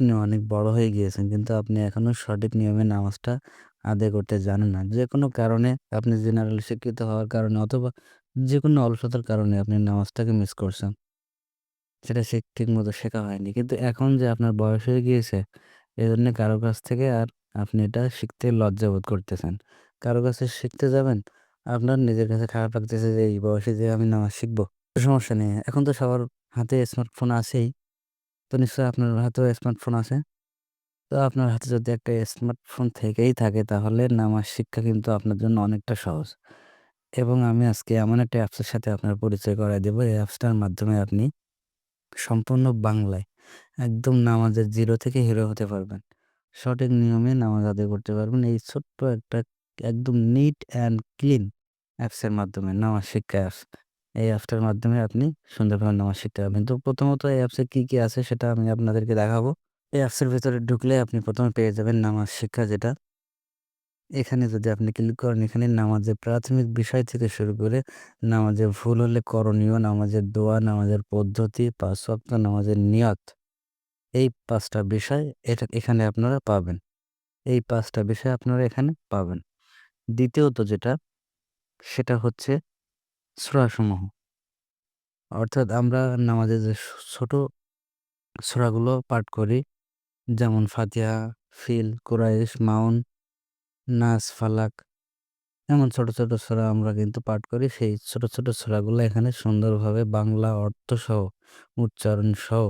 আপনি অনেক বড় হয়ে গিয়েছেন। কিন্তু আপনি এখনও সঠিক নিয়মে নামাজটা আদায় করতে জানেন না। যে কোনো কারণে আপনি জেনারেল শিক্ষিত হওয়ার কারণে অথবা যে কোনো অলসতার কারণে আপনি নামাজটাকে মিস করছেন। সেটা সে ঠিক মতো শেখা হয়নি। কিন্তু এখন যে আপনার বয়স হয়ে গিয়েছে এই জন্য কারও কাছ থেকে আর আপনি এটা শিখতে লজ্জা বোধ করতেছেন। কারও কাছে শিখতে যাবেন, আপনার নিজের কাছে খারাপ লাগতেছে যে, এই বয়সে যে আমি নামাজ শিখব, সমস্যা নেই। এখন তো সবার হাতে স্মার্টফোন আছেই। তো নিশ্চয়ই আপনার হাতেও স্মার্টফোন আছে। তো আপনার হাতে যদি একটা স্মার্টফোন থেকেই থাকে, তাহলে নামাজ শিক্ষা কিন্তু আপনার জন্য অনেকটা সহজ। এবং আমি আজকে এমন একটা অ্যাপসের সাথে আপনার পরিচয় করাই দেবো। এই অ্যাপসটার মাধ্যমে আপনি সম্পূর্ণ বাংলায় একদম নামাজের জিরো থেকে হিরো হতে পারবেন। সঠিক নিয়মে নামাজ আদায় করতে পারবেন। এই ছোট্ট একটা একদম নিট অ্যান্ড ক্লিন অ্যাপসের মাধ্যমে, নামাজ শিক্ষা অ্যাপস এই অ্যাপসটার মাধ্যমে আপনি সুন্দরভাবে নামাজ শিখতে পারবেন। তো প্রথমত এই অ্যাপসে কী কী আছে সেটা আমি আপনাদেরকে দেখাবো। এই অ্যাপসের ভেতরে ঢুকলে আপনি প্রথমে পেয়ে যাবেন নামাজ শিক্ষা যেটা। এখানে যদি আপনি ক্লিক করেন, এখানে নামাজের প্রাথমিক বিষয় থেকে শুরু করে নামাজের ভুল হলে করণীয়, নামাজের দোয়া, নামাজের পদ্ধতি, পাঁচ নামাজের নিয়ত, এই পাঁচটা বিষয় এটা, এখানে আপনারা পাবেন। এই পাঁচটা বিষয় আপনারা এখানে পাবেন। দ্বিতীয়ত যেটা, সেটা হচ্ছে সূরাসমূহ। অর্থাৎ আমরা নামাজের যে ছোট সূরাগুলো পাঠ করি, যেমন ফাতিহা, ফিল, কুরাইশ, মাউন, নাস, ফালাক, এমন ছোট ছোট সূরা আমরা কিন্তু পাঠ করি। সেই ছোট ছোট সূরাগুলো এখানে সুন্দরভাবে বাংলা অর্থ সহ উচ্চারণ সহ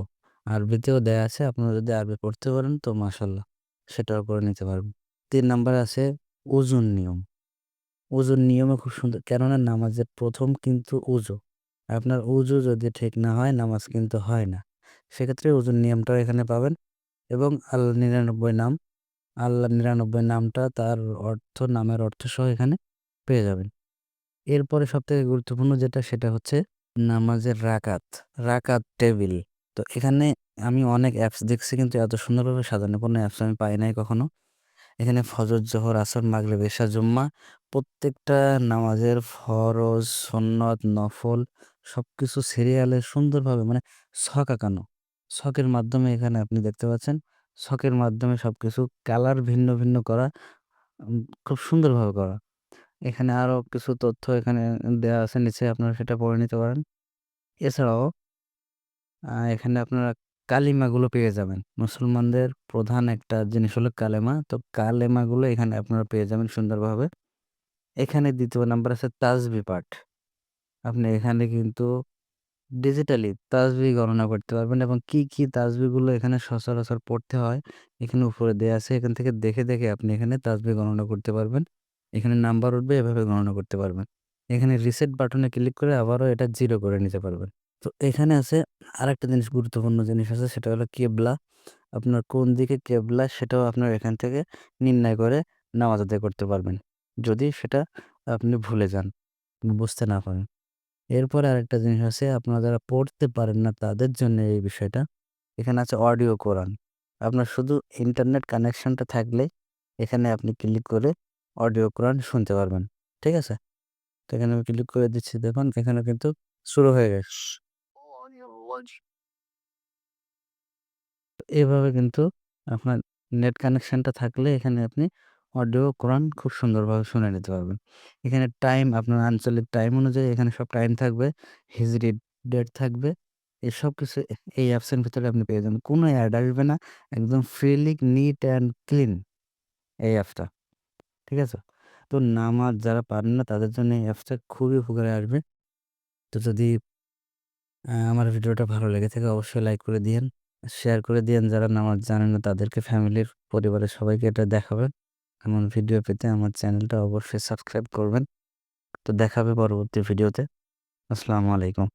আরবিতেও দেয়া আছে। আপনারা যদি আরবি পড়তে পারেন তো মাশাল্লাহ সেটাও করে নিতে পারবেন। তিন নাম্বার আছে ওজন নিয়ম। ওজুর নিয়মও খুব সুন্দর। কেননা নামাজের প্রথম কিন্তু উজু আপনার উজু যদি ঠিক না হয়, নামাজ কিন্তু হয় না। সেক্ষেত্রে ওজুর নিয়মটাও এখানে পাবেন এবং আল্লাহ নিরানব্বই নাম আল্লাহ নিরানব্বই নামটা তার অর্থ, নামের অর্থ সহ এখানে পেয়ে যাবেন। এরপরে সবথেকে গুরুত্বপূর্ণ যেটা, সেটা হচ্ছে নামাজের রাকাত রাকাত টেবিল। তো এখানে আমি অনেক অ্যাপস দেখছি কিন্তু এত সুন্দরভাবে সাজানো কোনো অ্যাপস আমি পাই নাই কখনো। এখানে ফজর, জোহর, আসর, মাগরিব এশা জুম্মা প্রত্যেকটা নামাজের ফরজ, সন্নত, নফল সব কিছু সিরিয়ালে সুন্দরভাবে মানে ছক আঁকানো। ছকের মাধ্যমে এখানে আপনি দেখতে পাচ্ছেন, ছকের মাধ্যমে সব কিছু কালার ভিন্ন ভিন্ন করা খুব সুন্দরভাবে করা। এখানে আরও কিছু তথ্য এখানে দেওয়া আছে, নিচে আপনারা সেটা পড়ে নিতে পারেন। এছাড়াও এখানে আপনারা কালিমাগুলো পেয়ে যাবেন। মুসলমানদের প্রধান একটা জিনিস হলো কালেমা। তো কালেমাগুলো এখানে আপনারা পেয়ে যাবেন সুন্দরভাবে। এখানে দ্বিতীয় নাম্বার আছে তাজবি পাঠ। আপনি এখানে কিন্তু ডিজিটালি তাজবি গণনা করতে পারবেন এবং কি কি তাজবিগুলো এখানে সচরাচর পড়তে হয়, এখানে উপরে দেওয়া আছে। এখান থেকে দেখে দেখে আপনি এখানে তাজবি গণনা করতে পারবেন। এখানে নাম্বার উঠবে, এভাবে গণনা করতে পারবেন। এখানে রিসেট বাটনে ক্লিক করে আবারও এটা জিরো করে নিতে পারবেন। তো এখানে আছে আরেকটা জিনিস গুরুত্বপূর্ণ জিনিস আছে, সেটা হলো কেবলা। আপনার কোন দিকে কেবলা, সেটাও আপনার এখান থেকে নির্ণয় করে নামাজ আদায় করতে পারবেন। যদি সেটা আপনি ভুলে যান, বুঝতে না পারেন। এরপরে আরেকটা জিনিস আছে, আপনারা যারা পড়তে পারেন না তাদের জন্য এই বিষয়টা। এখানে আছে অডিও কোরআন। আপনার শুধু ইন্টারনেট কানেকশনটা থাকলে এখানে আপনি ক্লিক করে অডিও কোরআন শুনতে পারবেন। ঠিক আছে? তো এখানে আমি ক্লিক করে দিচ্ছি, দেখুন এখানে কিন্তু শুরু হয়ে গেছে। এভাবে কিন্তু আপনার নেট কানেকশনটা থাকলে এখানে আপনি অডিও কোরআন খুব সুন্দরভাবে শুনে নিতে পারবেন। এখানে টাইম আপনার আঞ্চলিক টাইম অনুযায়ী এখানে সব টাইম থাকবে হিজরি ডেট থাকবে, এই সব কিছু এই অ্যাপসের ভিতরে আপনি পেয়ে যাবেন। কোনো অ্যাড আসবে না, একদম ফ্রিলি নিট অ্যান্ড ক্লিন এই অ্যাপসটা ঠিক আছে? তো নামাজ যারা পারেন না, তাদের জন্য এই অ্যাপসটা খুবই উপকারে আসবে। তো যদি আমার ভিডিওটা ভালো লেগে থাকে অবশ্যই লাইক করে দিয়েন শেয়ার করে দিয়েন। যারা নামাজ জানেন না, তাদেরকে ফ্যামিলির পরিবারের সবাইকে এটা দেখাবেন। এমন ভিডিও পেতে আমার চ্যানেলটা অবশ্যই সাবস্ক্রাইব করবেন। তো দেখাবে পরবর্তী ভিডিওতে আসসালামু আলাইকুম।